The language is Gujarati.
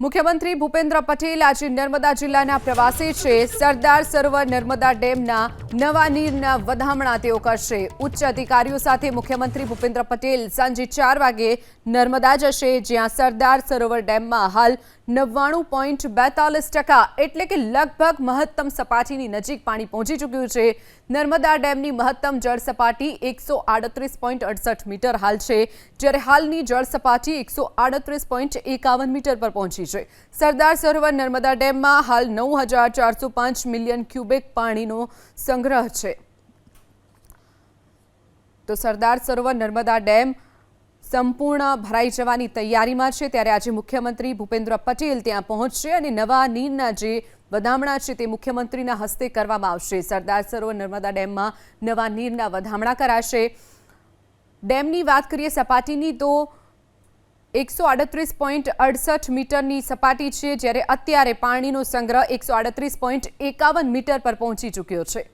મુખ્યમંત્રી ભૂપેન્દ્ર પટેલ આજે નર્મદા જિલ્લાના પ્રવાસે છે. સરદાર સરોવર નર્મદા ડેમના નવા નીરના વધામણા તેઓ કરશે. ઉચ્ચ અધિકારીઓ સાથે મુખ્યમંત્રી ભૂપેન્દ્ર પટેલ સાંજે ચાર વાગે નર્મદા જશે, જ્યાં સરદાર સરોવર ડેમમાં હાલ નવ્વાણું પોઈન્ટ બેતાલીસ ટકા એટલે કે લગભગ મહત્તમ સપાટીની નજીક પાણી પહોંચી ચૂક્યું છે. નર્મદા ડેમની મહત્તમ જળ સપાટી એકસો આડત્રીસ પોઈન્ટ અડસઠ મીટર હાલ છે, જ્યારે હાલની જળ સપાટી એકસો આડત્રીસ પોઈન્ટ એકાવન મીટર પર પહોંચી છે. સરદાર સરોવર નર્મદા ડેમમાં હાલ નવ હજાર ચારસો પાંચ મિલિયન ક્યુબિક પાણીનો સંગ્રહ છે. તો સરદાર સરોવર નર્મદા ડેમ સંપૂર્ણ ભરાઈ જવાની તૈયારીમાં છે. ત્યારે આજે મુખ્યમંત્રી ભૂપેન્દ્ર પટેલ ત્યાં પહોંચશે અને નવા નીરના જે વધામણા છે તે મુખ્યમંત્રીના હસ્તે કરવામાં આવશે. સરદાર સરોવર નર્મદા ડેમમાં નવા નીરના વધામણા કરાશે. ડેમની વાત કરીએ સપાટીની તો એકસો આડત્રીસ પોઈન્ટ અડસઠ મીટરની સપાટી છે, જ્યારે અત્યારે પાણીનો સંગ્રહ એકસો આડત્રીસ પોઈન્ટ એકાવન મીટર પર પહોંચી ચૂક્યો છે.